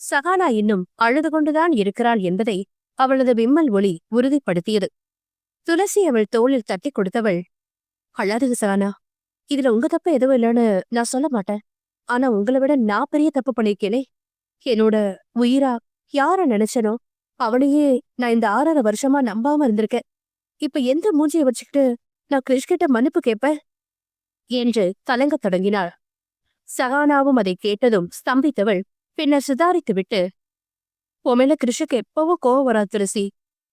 சகானா இன்னும் அழுது கொண்டுதான் இருக்கிறாள் என்பதை அவளது விம்மல் ஒளி உறுதிப்படுத்தியது. துளசி அவள் தோளில் தட்டி கொடுத்தவள் அழாதுங்க சகானா இதுல உங்க தப்பு எதுவும் இல்லைன்னு நான் சொல்ல மாட்டேன். ஆனா உங்களை விட நான் பெரிய தப்பு பண்ணியிருக்கேனே. என்னோட உயிரா யார நினைச்சனோ அவனையே நான் இந்த ஆறரை வருஷமா நம்பாம இருந்திருக்கேன். இப்ப எந்த மூஞ்சியை வச்சுக்கிட்டு நான் கிருஷ்கிட்ட மன்னிப்பு கேட்பேன்? என்று கலங்கத் தொடங்கினாள். சகானாவும் அதை கேட்டதும் ஸ்தம்பித்தவள் பின்னர் சுதாரித்து விட்டு உமையில கிருஷுக்கு எப்பவும் கோவம் வராது துளசி.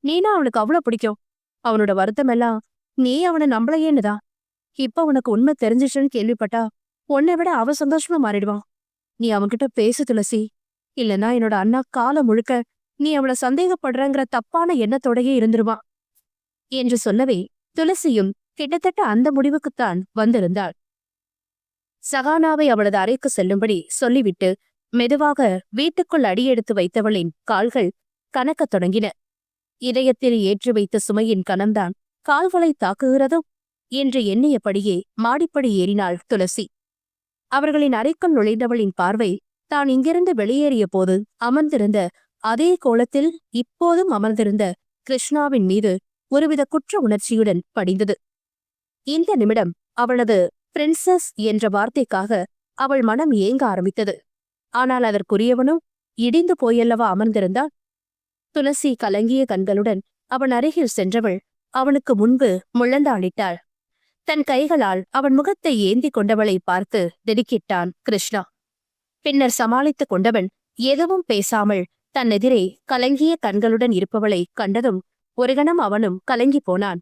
நீனா அவனுக்கு அவ்வளவு பிடிக்கும். அவனோட வருத்தம் எல்லாம் நீ அவனை நம்பளையேன்னுதான் இப்ப உனக்கு உண்மை தெரிஞ்சிச்சுன்னு கேள்விப்பட்டா உன்னை விட அவ சந்தோஷமா மாறிடுவான். நீ அவன்கிட்ட பேசு துளசி. இல்லனா என்னோட அண்ணா காலம் முழுக்க நீ அவளை சந்தேகப்படுறங்கிற தப்பான எண்ணத்தோடையே இருந்துருவான். என்று சொல்லவே துளசியும் கிட்டத்தட்ட அந்த முடிவுக்குத்தான் வந்திருந்தாள். சகானாவை அவளது அறைக்கு செல்லும்படி சொல்லிவிட்டு மெதுவாக வீட்டுக்குள் அடியெடுத்து வைத்தவளின் கால்கள் கனக்கத் தொடங்கின. இதயத்தில் ஏற்றி வைத்த சுமையின் கனம்தான் கால்களை தாக்குகிறதோ என்று எண்ணியபடியே மாடிப்படி ஏறினாள் துளசி. அவர்களின் அறைக்குள் நுழைந்தவளின் பார்வை தான் இங்கிருந்து வெளியேறிய போது அமர்ந்திருந்த அதே கோலத்தில் இப்போதும் அமர்ந்திருந்த கிருஷ்ணாவின் மீது ஒருவித குற்ற உணர்ச்சியுடன் படிந்தது. இந்த நிமிடம் அவளது பிரின்சஸ் என்ற வார்த்தைக்காக அவள் மனம் ஏங்க ஆரம்பித்தது. ஆனால் அதற்குரியவனும் இடிந்து போயல்லவா அமர்ந்திருந்தான். துளசி கலங்கிய கண்களுடன் அவன் அருகில் சென்றவள் அவனுக்கு முன்பு முழந்தாளிட்டாள். தன் கைகளால் அவன் முகத்தை ஏந்தி கொண்டவளை பார்த்து திடுக்கிட்டான் கிருஷ்ணா. பின்னர் சமாளித்துக் கொண்டவன் எதுவும் பேசாமல் தன் எதிரே கலங்கிய கண்களுடன் இருப்பவளை கண்டதும் ஒரு கணம் அவனும் கலங்கி போனான்.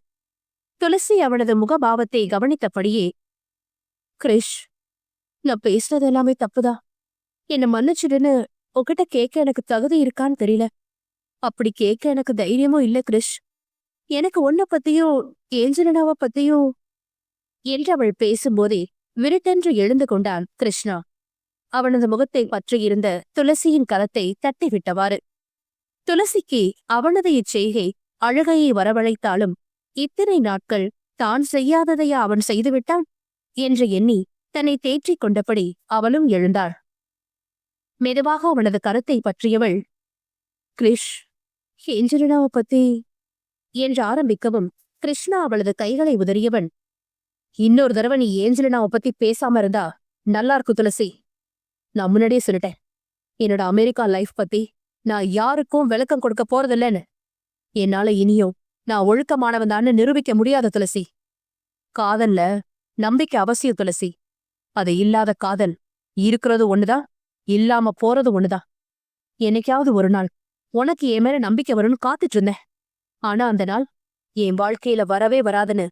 துளசி அவனது முகபாவத்தை கவனித்தபடியே கிரிஷ் நான் பேசுனது எல்லாமே தப்புதான். என்னை மன்னிச்சிடுன்னு உங்ககிட்ட கேட்க எனக்கு தகுதி இருக்கான்னு தெரியல. அப்படி கேட்க எனக்கு தைரியமும் இல்ல கிரிஷ் எனக்கு உன்னை பத்தியும் ஏஞ்சலனாவை பத்தியும் என்று அவள் பேசும்போதே விருட்டென்று எழுந்து கொண்டான் கிருஷ்ணா. அவனது முகத்தை பற்றியிருந்த துளசியின் கலத்தை தட்டிவிட்டவாறு துளசிக்கு அவனது இச்செய்கை அழுகையை வரவழைத்தாலும் இத்தனை நாட்கள் தான் செய்யாததையா அவன் செய்துவிட்டான்? என்று எண்ணி தன்னை தேற்றிக் கொண்டபடி அவளும் எழுந்தாள். மெதுவாக அவனது கருத்தை பற்றியவள் கிரிஷ் ஏஞ்சலினாவை பத்தி என்று ஆரம்பிக்கவும் கிருஷ்ணா அவளது கைகளை உதறியவன் இன்னொரு தடவை நீ ஏஞ்சலினாவை பத்தி பேசாம இருந்தா நல்லா இருக்கும் துளசி. நான் முன்னாடியே சொல்லிட்டேன். என்னோட அமெரிக்கா லைஃப் பத்தி நான் யாருக்கும் விளக்கம் கொடுக்க போறதில்லைன்னு. என்னால இனியும் நான் ஒழுக்கமானவன் தான்னு நிரூபிக்க முடியாத துளசி. காதல்ல நம்பிக்கை அவசியம் துளசி. அது இல்லாத காதல் இருக்கிறது ஒண்ணுதான். இல்லாம போறது ஒண்ணுதான். என்னைக்காவது ஒரு நாள் உனக்கு என் மேல நம்பிக்கை வரும்னு காத்துட்டு இருந்தேன். ஆனா அந்த நாள் என் வாழ்க்கையில வரவே வராதுன்னு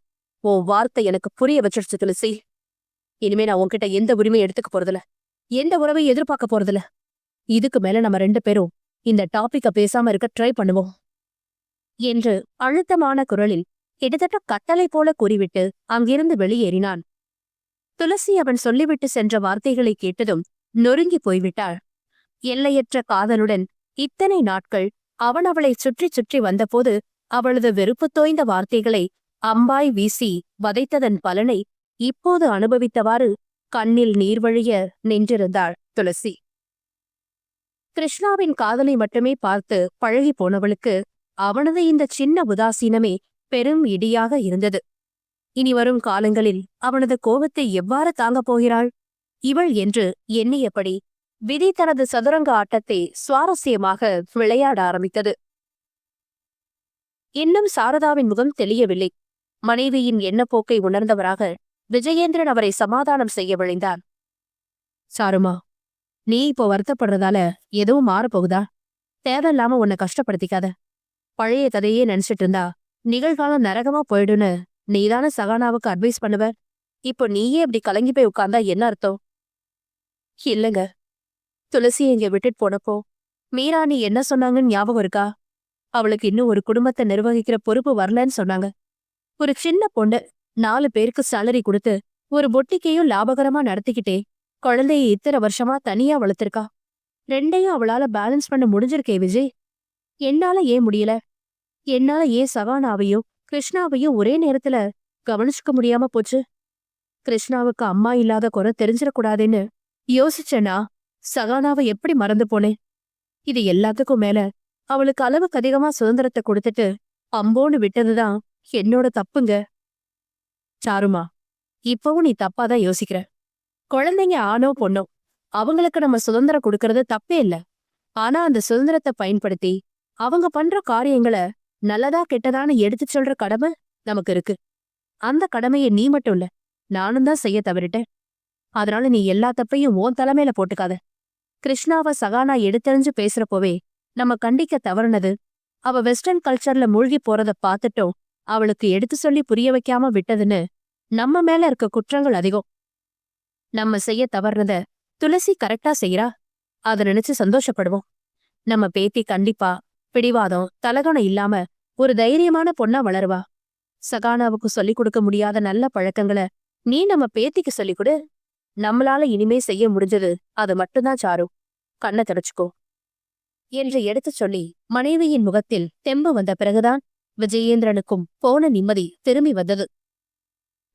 உன் வார்த்தை எனக்கு புரிய வச்சிருச்சு துளசி. இனிமே நான் உன்கிட்ட எந்த உரிமையும் எடுத்துக்க போறதில்ல. எந்த உறவையும் எதிர்பார்க்க போறதில்ல. இதுக்கு மேல நம்ம ரெண்டு பேரும் இந்த டாபிக்க பேசாம இருக்க ட்ரை பண்ணுவோம். என்று அழுத்தமான குரலில் கிட்டத்தட்ட கட்டளை போல கூறிவிட்டு அங்கிருந்து வெளியேறினான். துளசி அவன் சொல்லிவிட்டு சென்ற வார்த்தைகளை கேட்டதும் நொறுங்கி போய்விட்டாள். எல்லையற்ற காதலுடன் இத்தனை நாட்கள் அவன் அவளை சுற்றி சுற்றி வந்தபோது அவளது வெறுப்பு தோய்ந்த வார்த்தைகளை அம்பாய் வீசி வதைத்ததன் பலனை இப்போது அனுபவித்தவாறு கண்ணில் நீர் வழிய நின்றிருந்தாள் துளசி. கிருஷ்ணாவின் காதலை மட்டுமே பார்த்து பழகி போனவளுக்கு அவனது இந்த சின்ன உதாசீனமே பெரும் இடியாக இருந்தது. இனி வரும் காலங்களில் அவனது கோபத்தை எவ்வாறு தாங்கப் போகிறாள்? இவள் என்று எண்ணியபடி விதி தனது சதுரங்க ஆட்டத்தை சுவாரஸ்யமாக விளையாட ஆரம்பித்தது. இன்னும் சாரதாவின் முகம் தெளியவில்லை. மனைவியின் எண்ணப்போக்கை உணர்ந்தவராக விஜயேந்திரன் அவரை சமாதானம் செய்ய விழைந்தான் சாருமா நீ இப்போ வருத்தப்படுறதால எதுவும் மாறப்போகுதா? தேவையில்லாம உன்னை கஷ்டப்படுத்திக்காத. பழைய கதையே நினைச்சிட்டு இருந்தா நிகழ்காலம் நரகமா போயிடுன்னு நீதான சகானாவுக்கு அட்வைஸ் பண்ணுவ? இப்போ நீயே இப்படி கலங்கி போய் உட்கார்ந்தா என்ன அர்த்தம்? இல்லங்க. துளசி இங்க விட்டுட்டு போனப்போ மீராணி என்ன சொன்னாங்கன்னு ஞாபகம் இருக்கா? அவளுக்கு இன்னும் ஒரு குடும்பத்தை நிர்வகிக்கிற பொறுப்பு வரலன்னு சொன்னாங்க. ஒரு சின்ன பொண்ணு நாலு பேருக்கு சேலரி கொடுத்து ஒரு பொட்டிக்கையும் லாபகரமா நடத்திக்கிட்டே குழந்தைய இத்தனை வருஷமா தனியா வளர்த்திருக்கா? ரெண்டையும் அவளால பேலன்ஸ் பண்ண முடிஞ்சிருக்கே விஜய். என்னால ஏன் முடியல? என்னால ஏன் சவானாவையும் கிருஷ்ணாவையும் ஒரே நேரத்துல கவனிச்சுக்க முடியாம போச்சு? கிருஷ்ணாவுக்கு அம்மா இல்லாத குறை தெரிஞ்சிடக்கூடாதுன்னு யோசிச்சேனா? சகானாவை எப்படி மறந்து போனேன்? இது எல்லாத்துக்கும் மேல அவளுக்கு அளவுக்கு அதிகமா சுதந்திரத்தை கொடுத்துட்டு அம்போன்னு விட்டதுதான் என்னோட தப்புங்க. சாருமா இப்பவும் நீ தப்பாதான் யோசிக்கிற. குழந்தைங்க ஆணோ பொண்ணோ அவங்களுக்கு நம்ம சுதந்திரம் கொடுக்கறது தப்பே இல்ல. ஆனா அந்த சுதந்திரத்தை பயன்படுத்தி அவங்க பண்ற காரியங்களை நல்லதா கெட்டதான்னு எடுத்து சொல்ற கடமை நமக்கு இருக்கு. அந்த கடமையை நீ மட்டும் இல்ல நானும் தான் செய்ய தவறிட்டேன். அதனால நீ எல்லா தப்பையும் ஓன் தலைமையில போட்டுக்காத. கிருஷ்ணாவ சகானா எடுத்தெறிஞ்சு பேசுறப்போவே நம்ம கண்டிக்க தவறுனது. அவ வெஸ்டர்ன் கல்ச்சர்ல மூழ்கி போறத பார்த்துட்டோம் அவளுக்கு எடுத்து சொல்லி புரிய வைக்காம விட்டதுன்னு நம்ம மேல இருக்க குற்றங்கள் அதிகம். நம்ம செய்ய தவறுனத துளசி கரெக்டா செய்யறா அத நினைச்சு சந்தோஷப்படுவோம். நம்ம பேத்தி கண்டிப்பா பிடிவாதம் தலகணம் இல்லாம ஒரு தைரியமான பொண்ணா வளருவா. சகானாவுக்கு சொல்லிக் கொடுக்க முடியாத நல்ல பழக்கங்களை நீ நம்ம பேத்திக்கு சொல்லிக் கொடு. நம்மளால இனிமே செய்ய முடிஞ்சது அது மட்டும்தான் சாரு. கண்ணை தொடச்சுக்கோ. என்று எடுத்துச் சொல்லி மனைவியின் முகத்தில் தெம்பு வந்த பிறகுதான் விஜயேந்திரனுக்கும் போன நிம்மதி திரும்பி வந்தது.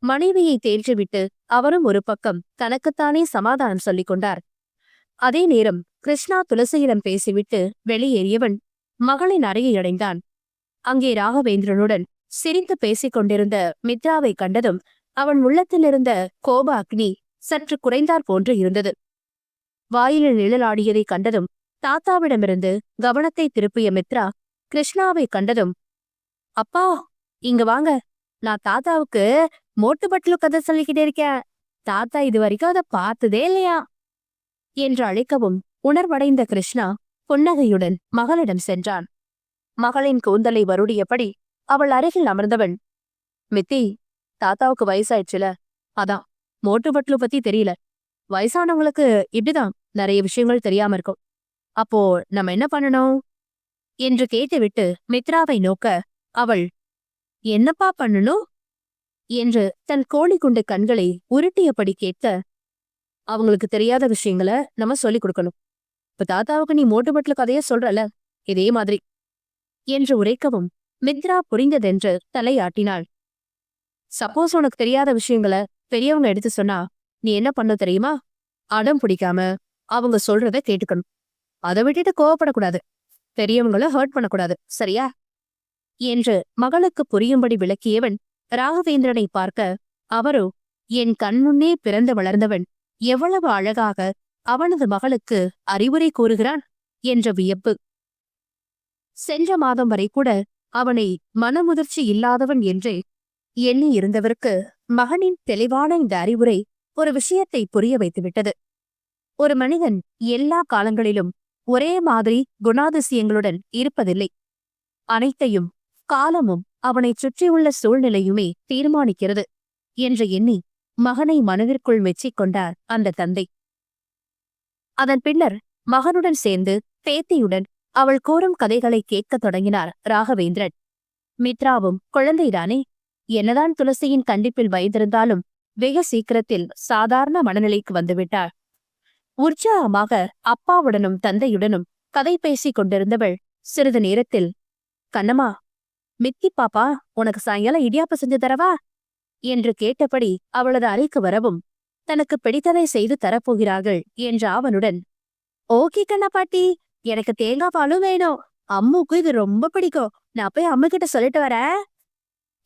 மனைவியை தேற்றிவிட்டு அவரும் ஒரு பக்கம் தனக்குத்தானே சமாதானம் சொல்லிக் கொண்டார். அதே நேரம் கிருஷ்ணா துளசியிடம் பேசிவிட்டு வெளியேறியவன் மகளின் அறையை அடைந்தான். அங்கே ராகவேந்திரனுடன் சிரித்து பேசிக் கொண்டிருந்த மித்ராவை கண்டதும் அவன் உள்ளத்திலிருந்த கோப அக்னி சற்று குறைந்தாற் போன்று இருந்தது. வாயிலில் நிழலாடியதைக் கண்டதும் தாத்தாவிடமிருந்து கவனத்தை திருப்பிய மித்ரா கிருஷ்ணாவை கண்டதும் அப்பா இங்க வாங்க. நான் தாத்தாவுக்கு மோட்டு பட்லு கதை சொல்லிக்கிட்டே இருக்கேன். தாத்தா இது வரைக்கும் அதை பார்த்ததே இல்லையா? என்று அழைக்கவும் உணர்வடைந்த கிருஷ்ணா புன்னகையுடன் மகளிடம் சென்றான். மகளின் கூந்தலை வருடியபடி அவள் அருகில் அமர்ந்தவன் மித்தி தாத்தாவுக்கு வயசாயிடுச்சுல. அதான். மோட்டு பட்லு பத்தி தெரியல. வயசானவங்களுக்கு இப்படிதான் நிறைய விஷயங்கள் தெரியாம இருக்கும். அப்போ நம்ம என்ன பண்ணணும்? என்று கேட்டுவிட்டு மித்ராவை நோக்க அவள் என்னப்பா பண்ணணும்? என்று தன் கோழிக்குண்டு கண்களை உருட்டியபடி கேட்க அவங்களுக்கு தெரியாத விஷயங்களை நம்ம சொல்லிக் கொடுக்கணும். இப்ப தாத்தாவுக்கு நீ மோட்டு பட்லு கதைய சொல்றல இதே மாதிரி. என்று உரைக்கவும் மித்ரா புரிந்ததென்று தலையாட்டினாள். சப்போஸ் உனக்கு தெரியாத விஷயங்களை பெரியவங்க எடுத்து சொன்னா நீ என்ன பண்ண தெரியுமா? அடம் பிடிக்காம அவங்க சொல்றத கேட்டுக்கணும். அதை விட்டுட்டு கோவப்படக்கூடாது. பெரியவங்கள ஹர்ட் பண்ணக்கூடாது. சரியா? என்று மகளுக்கு புரியும்படி விளக்கியவன் ராகவேந்திரனை பார்க்க அவரோ என் கண்முன்னே பிறந்து வளர்ந்தவன் எவ்வளவு அழகாக அவனது மகளுக்கு அறிவுரை கூறுகிறான் என்ற வியப்பு. சென்ற மாதம் வரை கூட அவனை மனமுதிர்ச்சி இல்லாதவன் என்றே எண்ணி இருந்தவருக்கு மகனின் தெளிவான இந்த அறிவுரை ஒரு விஷயத்தை புரிய வைத்துவிட்டது. ஒரு மனிதன் எல்லா காலங்களிலும் ஒரே மாதிரி குணாதிசயங்களுடன் இருப்பதில்லை. அனைத்தையும் காலமும் அவனைச் சுற்றியுள்ள சூழ்நிலையுமே தீர்மானிக்கிறது என்று எண்ணி மகனை மனதிற்குள் மெச்சிக் கொண்டார் அந்த தந்தை. அதன் பின்னர் மகனுடன் சேர்ந்து பேத்தியுடன் அவள் கூறும் கதைகளை கேட்கத் தொடங்கினார் ராகவேந்திரன். மித்ராவும் குழந்தைதானே? என்னதான் துளசியின் கண்டிப்பில் வயதிருந்தாலும் வெகு சீக்கிரத்தில் சாதாரண மனநிலைக்கு வந்துவிட்டாள். உற்சாகமாக அப்பாவுடனும் தந்தையுடனும் கதை பேசிக் கொண்டிருந்தவள் சிறிது நேரத்தில் கண்ணம்மா மித்தி பாப்பா உனக்கு சாயங்காலம் இடியாப்ப செஞ்சு தரவா? என்று கேட்டபடி அவளது அறைக்கு வரவும் தனக்கு பிடித்ததை செய்து தரப்போகிறார்கள் என்ற அவனுடன் ஓகே கண்ணா பாட்டி எனக்கு தேங்காய் பாலும் வேணும். அம்முக்கு இது ரொம்ப பிடிக்கும். நான் போய் அம்மு கிட்ட சொல்லிட்டு வரேன்.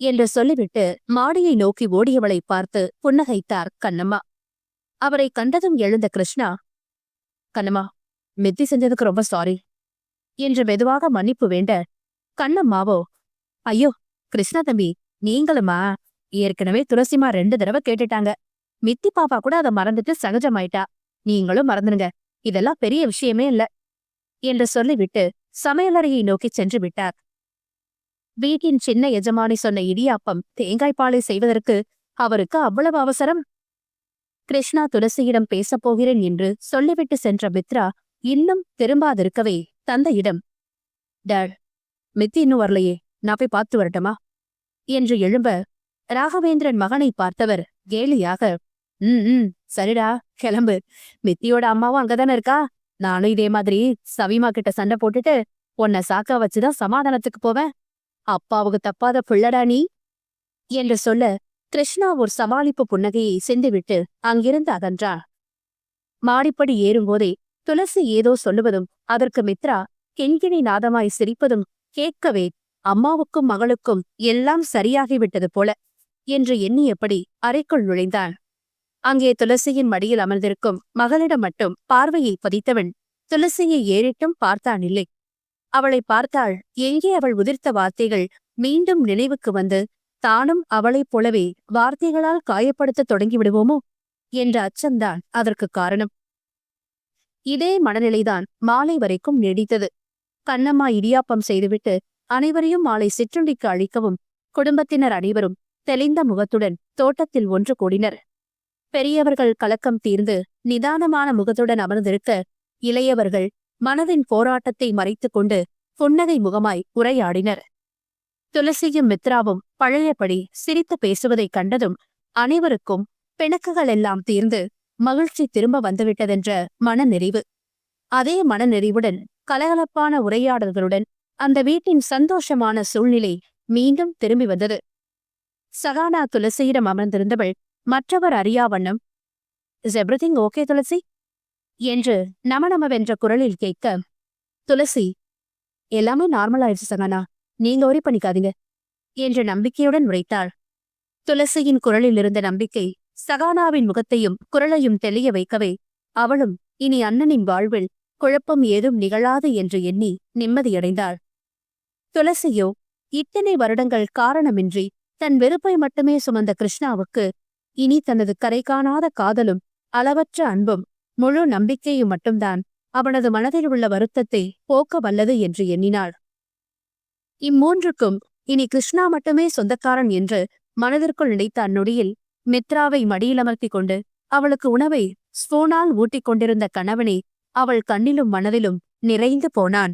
என்று சொல்லிவிட்டு மாடியை நோக்கி ஓடியவளை பார்த்து புன்னகைத்தார் கண்ணம்மா. அவரை கண்டதும் எழுந்த கிருஷ்ணா கண்ணம்மா மித்தி செஞ்சதுக்கு ரொம்ப சாரி என்று மெதுவாக மன்னிப்பு வேண்ட கண்ணம்மாவோ ஐயோ கிருஷ்ணா தம்பி நீங்களுமா? ஏற்கனவே துளசிமா ரெண்டு தடவை கேட்டுட்டாங்க. மித்தி பாப்பா கூட அதை மறந்துட்டு சகஜமாயிட்டா. நீங்களும் மறந்துடுங்க இதெல்லாம் பெரிய விஷயமே இல்ல என்று சொல்லிவிட்டு சமையலறையை நோக்கி சென்று விட்டார். வீட்டின் சின்ன எஜமானி சொன்ன இடியாப்பம் தேங்காய் பாலை செய்வதற்கு அவருக்கு அவ்வளவு அவசரம்? கிருஷ்ணா துளசியிடம் பேசப் போகிறேன் என்று சொல்லிவிட்டு சென்ற மித்ரா இன்னும் திரும்பாதிருக்கவே தந்தையிடம். டேட் மித்தி இன்னும் வரலையே நான் போய் பார்த்து வரட்டுமா? என்று எழும்ப ராகவேந்திரன் மகனை பார்த்தவர் கேலியாக ம் ம் சரிடா கிளம்பு. மித்தியோட அம்மாவும் அங்கதானே இருக்கா? நானும் இதே மாதிரி சவிமா கிட்ட சண்டை போட்டுட்டு உன்னை சாக்கா வச்சுதான் சமாதானத்துக்கு போவேன். அப்பாவுக்கு தப்பாத பிள்ளடா நீ? என்று சொல்ல கிருஷ்ணா ஒரு சமாளிப்பு புன்னகையை செந்துவிட்டு அங்கிருந்து அகன்றாள். மாடிப்படி ஏறும்போதே துளசி ஏதோ சொல்லுவதும் அதற்கு மித்ரா கெண்கிணி நாதமாய் சிரிப்பதும் கேட்கவே அம்மாவுக்கும் மகளுக்கும் எல்லாம் சரியாகிவிட்டது போல என்று எண்ணியபடி அறைக்குள் நுழைந்தான் அங்கே துளசியின் மடியில் அமர்ந்திருக்கும் மகளிடம் மட்டும் பார்வையை பதித்தவன் துளசியை ஏறிட்டும் பார்த்தான் இல்லை அவளை பார்த்தாள். எங்கே அவள் உதிர்த்த வார்த்தைகள்? மீண்டும் நினைவுக்கு வந்து தானும் அவளைப் போலவே வார்த்தைகளால் காயப்படுத்த தொடங்கிவிடுவோமோ? என்ற அச்சம்தான் அதற்கு காரணம். இதே மனநிலைதான் மாலை வரைக்கும் நீடித்தது. கண்ணம்மா இடியாப்பம் செய்துவிட்டு அனைவரையும் மாலை சிற்றுண்டிக்கு அழிக்கவும் குடும்பத்தினர் அனைவரும் தெளிந்த முகத்துடன் தோட்டத்தில் ஒன்று கூடினர். பெரியவர்கள் கலக்கம் தீர்ந்து நிதானமான முகத்துடன் அமர்ந்திருக்க இளையவர்கள் மனதின் போராட்டத்தை மறைத்துக் கொண்டு புன்னகை முகமாய் உரையாடினர். துளசியும் மித்ராவும் பழையபடி சிரித்து பேசுவதைக் கண்டதும் அனைவருக்கும் பிணக்குகள் எல்லாம் தீர்ந்து மகிழ்ச்சி திரும்ப வந்துவிட்டதென்ற மனநிறைவு. அதே மனநிறைவுடன் கலகலப்பான உரையாடல்களுடன் அந்த வீட்டின் சந்தோஷமான சூழ்நிலை மீண்டும் திரும்பி வந்தது. சகானா துளசியிடம் அமர்ந்திருந்தவள் மற்றவர் அறியாவண்ணம் இஸ் எவ்ரிதிங் ஓகே துளசி? என்று நமநமவென்ற குரலில் கேட்க துளசி எல்லாமே நார்மல் ஆயிடுச்சு நீங்க ஒரி பண்ணிக்காதீங்க என்று நம்பிக்கையுடன் உரைத்தாள். துளசியின் குரலில் இருந்த நம்பிக்கை சகானாவின் முகத்தையும் குரலையும் தெளிய வைக்கவே அவளும் இனி அண்ணனின் வாழ்வில் குழப்பம் ஏதும் நிகழாது என்று எண்ணி நிம்மதியடைந்தாள். துளசியோ இத்தனை வருடங்கள் காரணமின்றி தன் வெறுப்பை மட்டுமே சுமந்த கிருஷ்ணாவுக்கு இனி தனது கரை காணாத காதலும் அளவற்ற அன்பும் முழு நம்பிக்கையும் மட்டும்தான். அவனது மனதில் உள்ள வருத்தத்தை போக்க வல்லது என்று எண்ணினாள். இம்மூன்றுக்கும் இனி கிருஷ்ணா மட்டுமே சொந்தக்காரன் என்று மனதிற்குள் நினைத்த அந்நொடியில் மித்ராவை மடியிலமர்த்திக் கொண்டு அவளுக்கு உணவை ஸ்பூனால் ஊட்டிக் கொண்டிருந்த கணவனே அவள் கண்ணிலும் மனதிலும் நிறைந்து போனான்.